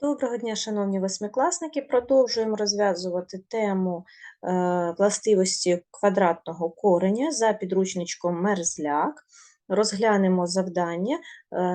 Доброго дня, шановні восьмикласники. Продовжуємо розв'язувати тему е, властивості квадратного кореня за підручничком Мерзляк. Розглянемо завдання е,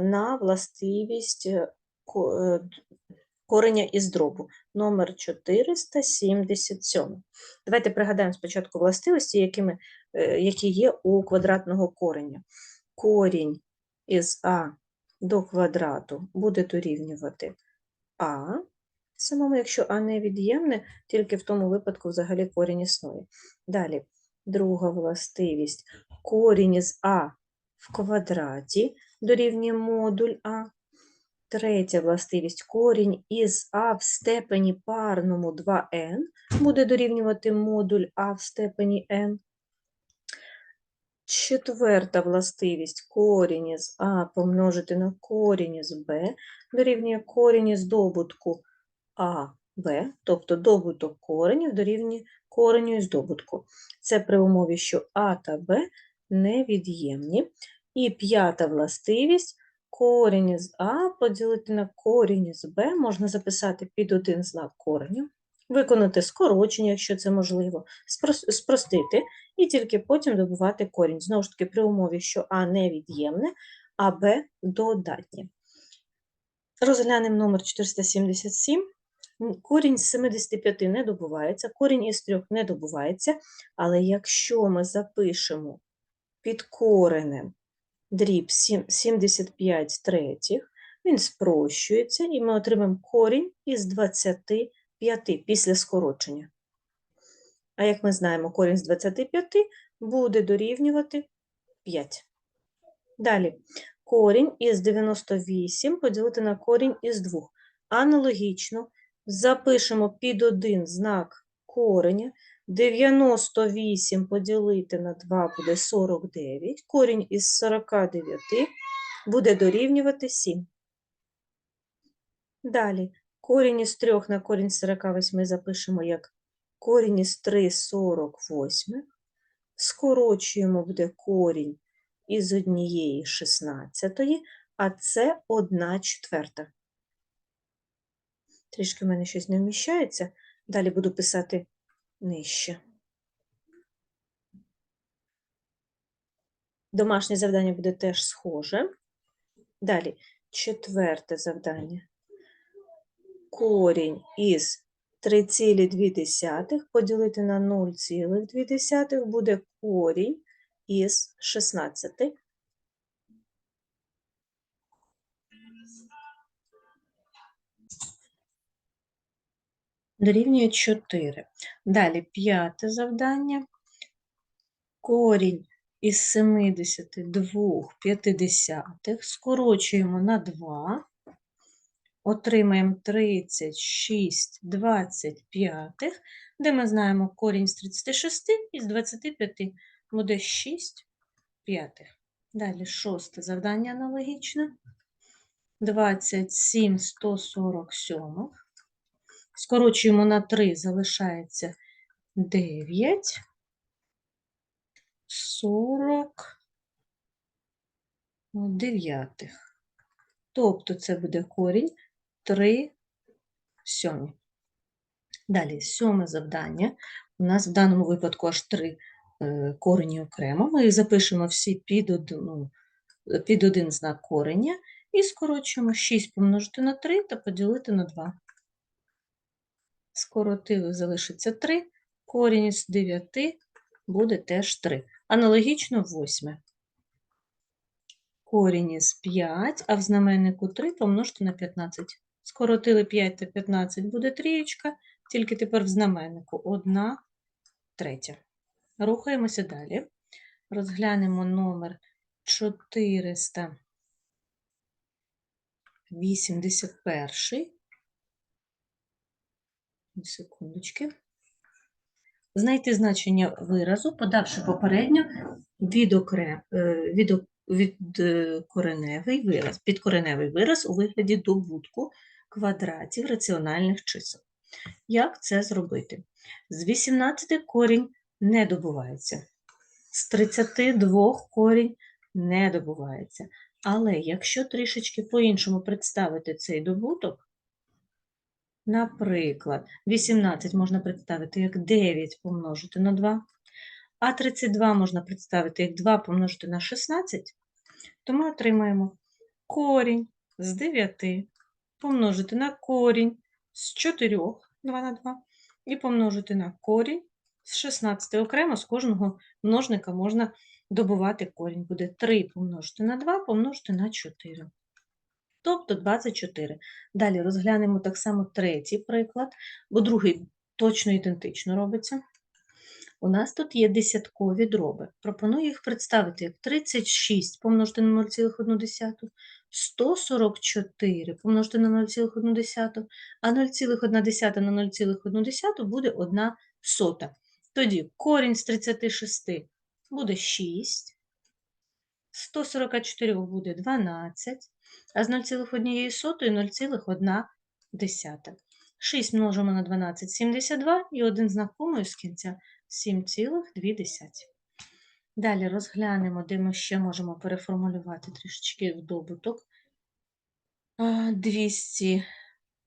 на властивість е, кореня із дробу номер 477. Давайте пригадаємо спочатку властивості, якими, які є у квадратного кореня. Корінь із а до квадрату буде дорівнювати а, самому, якщо а невід'ємне, тільки в тому випадку взагалі корінь існує. Далі, друга властивість. Корінь із а в квадраті дорівнює модуль а. Третя властивість. Корінь із а в степені парному 2n буде дорівнювати модуль а в степені n. Четверта властивість корінь із а помножити на корінь із b дорівнює корінь із добутку а, b, тобто добуток коренів дорівнює кореню із добутку. Це при умові, що а та b невід'ємні. І п'ята властивість корінь із а поділити на корінь із b можна записати під один знак кореню, виконати скорочення, якщо це можливо, спростити і тільки потім добувати корінь. Знову ж таки, при умові, що А невід'ємне, а Б додатнє. Розглянемо номер 477. Корінь з 75 не добувається, корінь із 3 не добувається, але якщо ми запишемо під коренем дріб 75 третіх, він спрощується, і ми отримаємо корінь із 25 після скорочення. А як ми знаємо, корінь з 25 буде дорівнювати 5. Далі, корінь із 98 поділити на корінь із 2. Аналогічно запишемо під один знак кореня. 98 поділити на 2 буде 49. Корінь із 49 буде дорівнювати 7. Далі, корінь із 3 на корінь 48 запишемо як корінь із 3 48. Скорочуємо буде корінь із однієї 16, а це 1 четверта. Трішки в мене щось не вміщається. Далі буду писати нижче. Домашнє завдання буде теж схоже. Далі, четверте завдання. Корінь із 3,2 поділити на 0,2 буде корінь із 16. Дорівнює 4. Далі п'яте завдання. Корінь із 72 п'ятидесятих скорочуємо на 2. Отримаємо 36 25, де ми знаємо корінь з 36 і з 25 буде 6 п'ятих. Далі шосте завдання аналогічне. 27 147. Скорочуємо на 3, залишається 9. 40 дев'ятих. Тобто це буде корінь 3 сьомі. Далі, сьоме завдання. У нас в даному випадку аж три е, корені окремо. Ми запишемо всі під, одну, е, під один знак кореня і скорочуємо 6 помножити на 3 та поділити на 2. Скоротили, залишиться 3. Корінь із 9 буде теж 3. Аналогічно восьме. Корінь із 5, а в знаменнику 3 помножити на 15. Скоротили 5 та 15 буде трієчка, тільки тепер в знаменнику 1 третя. Рухаємося далі. Розглянемо номер 481. Секундочки. Знайти значення виразу, подавши попередньо відокре- е, відо- відкореневий вираз, підкореневий вираз у вигляді добутку квадратів раціональних чисел. Як це зробити? З 18 корінь не добувається. З 32 корінь не добувається. Але якщо трішечки по-іншому представити цей добуток, Наприклад, 18 можна представити як 9 помножити на 2, а 32 можна представити як 2 помножити на 16, то ми отримаємо корінь з 9 помножити на корінь з 4, 2 на 2, і помножити на корінь з 16. Окремо з кожного множника можна добувати корінь. Буде 3 помножити на 2 помножити на 4. Тобто 24. Далі розглянемо так само третій приклад, бо другий точно ідентично робиться. У нас тут є десяткові дроби. Пропоную їх представити як 36 помножити на 0,1, 144 помножити на 0,1, а 0,1 на 0,1 буде 1 сота. Тоді корінь з 36 буде 6, 144 буде 12, а з 0,1 сотої 0,1. 6 множимо на 12 – 72 і один знак комою з кінця 7,2. Далі розглянемо, де ми ще можемо переформулювати трішечки в добуток.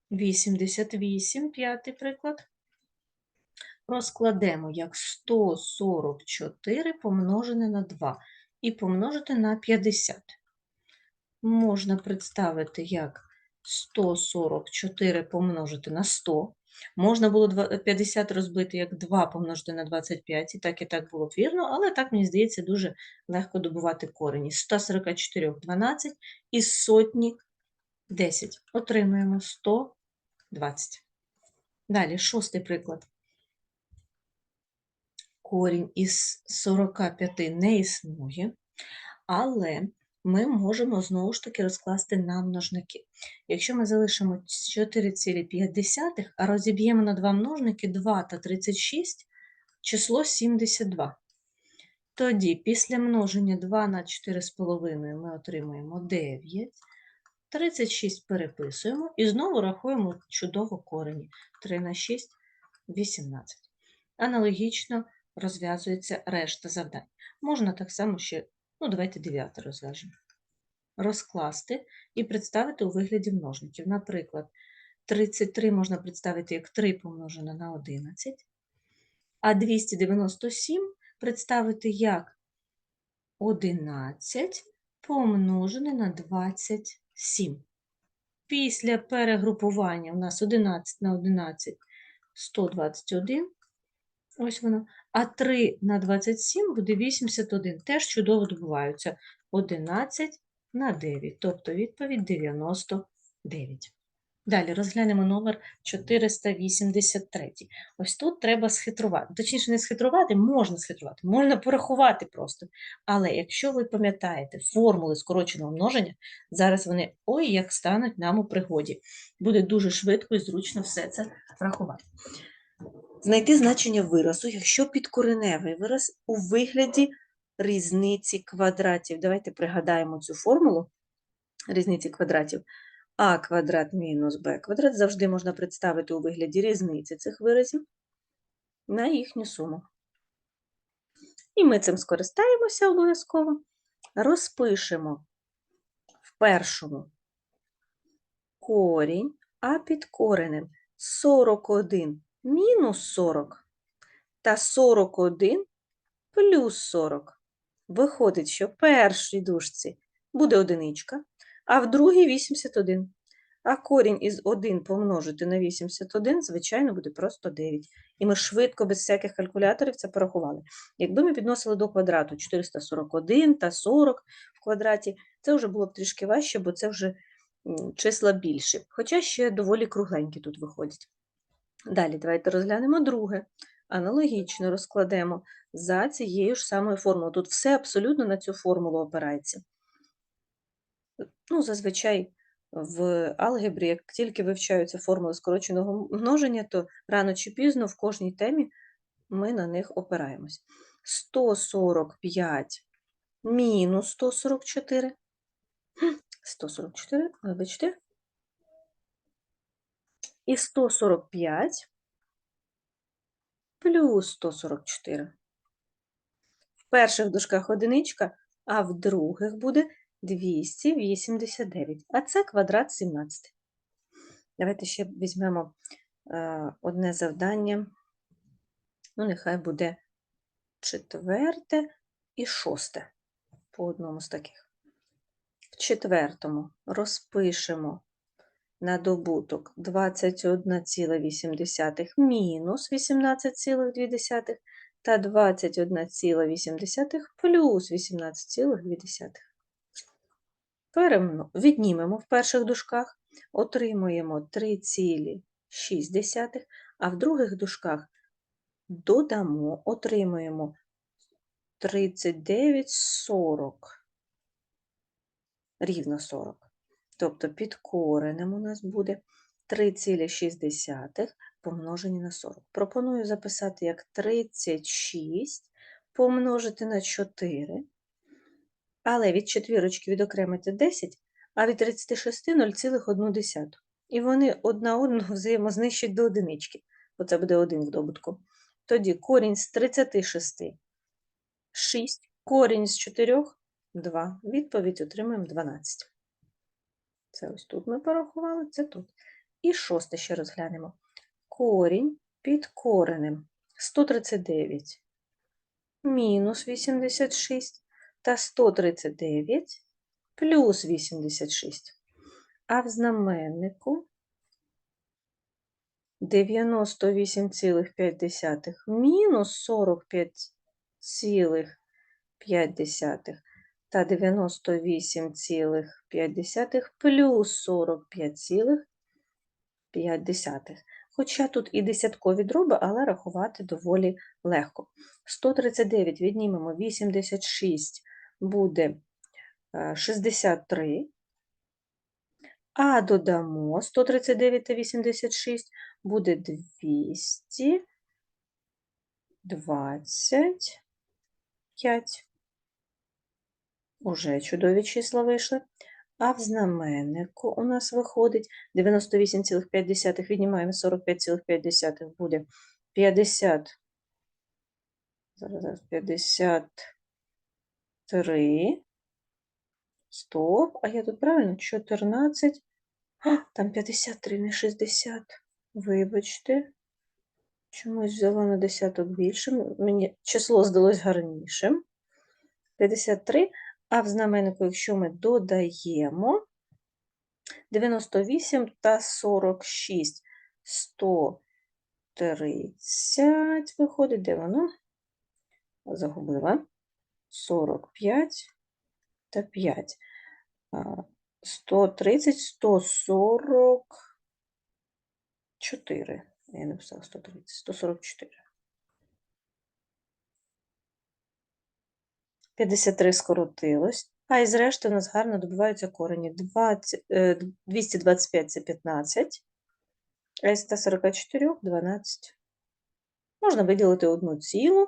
288, п'ятий приклад. Розкладемо як 144 помножене на 2 і помножити на 50 можна представити як 144 помножити на 100. Можна було 50 розбити як 2 помножити на 25, і так і так було б вірно, але так, мені здається, дуже легко добувати корені. 144 – 12 і сотні 10. Отримуємо 120. Далі, шостий приклад. Корінь із 45 не існує, але ми можемо знову ж таки розкласти на множники. Якщо ми залишимо 4,5, а розіб'ємо на два множники 2 та 36, число 72. Тоді після множення 2 на 4,5 ми отримуємо 9, 36 переписуємо і знову рахуємо чудово корені. 3 на 6 – 18. Аналогічно розв'язується решта завдань. Можна так само ще Ну, давайте 9 розв'яжемо. Розкласти і представити у вигляді множників. Наприклад, 33 можна представити як 3 помножене на 11, а 297 представити як 11 помножене на 27. Після перегрупування у нас 11 на 11 121. Ось воно. А 3 на 27 буде 81. Теж чудово добуваються. 11 на 9, тобто відповідь 99. Далі розглянемо номер 483. Ось тут треба схитрувати. Точніше, не схитрувати, можна схитрувати, можна порахувати просто. Але якщо ви пам'ятаєте формули скороченого множення, зараз вони ой, як стануть нам у пригоді. Буде дуже швидко і зручно все це рахувати. Знайти значення виразу, якщо підкореневий вираз у вигляді різниці квадратів. Давайте пригадаємо цю формулу різниці квадратів. А квадрат мінус Б квадрат завжди можна представити у вигляді різниці цих виразів на їхню суму. І ми цим скористаємося обов'язково. Розпишемо в першому корінь, а під коренем 41 мінус 40 та 41 плюс 40. Виходить, що в першій дужці буде одиничка, а в другій 81. А корінь із 1 помножити на 81, звичайно, буде просто 9. І ми швидко, без всяких калькуляторів, це порахували. Якби ми підносили до квадрату 441 та 40 в квадраті, це вже було б трішки важче, бо це вже числа більші. Хоча ще доволі кругленькі тут виходять. Далі давайте розглянемо друге. Аналогічно розкладемо за цією ж самою формулою. Тут все абсолютно на цю формулу опирається. Ну, зазвичай в алгебрі, як тільки вивчаються формули скороченого множення, то рано чи пізно в кожній темі ми на них опираємось. 145 мінус 144. 144, вибачте. І 145 плюс 144. В перших дужках одиничка, а в других буде 289, а це квадрат 17. Давайте ще візьмемо е, одне завдання. Ну, нехай буде четверте і шосте по одному з таких. В четвертому розпишемо на добуток 21,8 мінус 18,2 та 21,8 плюс 18,2. Перемно... Віднімемо в перших дужках, отримуємо 3,6, а в других дужках додамо, отримуємо 39,40. Рівно 40. Тобто під коренем у нас буде 3,6 помножені на 40. Пропоную записати як 36 помножити на 4. Але від четвірочки відокремити 10, а від 36 – 0,1. І вони одна одного взаємознищать до одинички, бо це буде 1 в добутку. Тоді корінь з 36 – 6, корінь з 4 – 2. Відповідь отримаємо 12. Це ось тут ми порахували, це тут. І шосте ще розглянемо. Корінь під коренем 139 мінус 86 та 139 плюс 86. А в знаменнику 98,5 мінус 45,5 та 98,5 плюс 45,5. Хоча тут і десяткові дроби, але рахувати доволі легко. 139 віднімемо 86 буде е, 63, а додамо 139 та 86 буде 225. Уже чудові числа вийшли. А в знаменнику у нас виходить 98,5 віднімаємо 45,5 буде 50. Зараз, зараз 53. Стоп. А я тут правильно? 14. А, там 53, не 60. Вибачте. Чомусь взяла на десяток більше. Мені число здалось гарнішим. 53. А в знаменнику, якщо ми додаємо 98 та 46, 130 виходить, де воно? Загубила. 45 та 5. 130, 144. Я написала 130, 144. 53 скоротилось, а із решти у нас гарно добиваються корені. 20, е, 225 – це 15, а із 144 – 12. Можна виділити одну цілу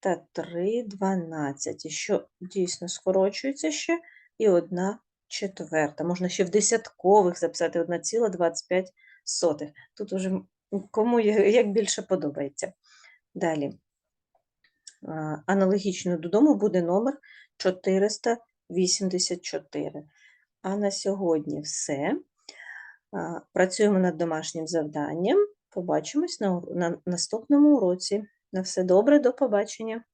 та 3 12, що дійсно скорочується ще, і 1 четверта. Можна ще в десяткових записати 1,25. Тут уже кому як більше подобається. Далі. Аналогічно додому буде номер 484. А на сьогодні все. Працюємо над домашнім завданням. Побачимось на, на наступному уроці. На все добре, до побачення!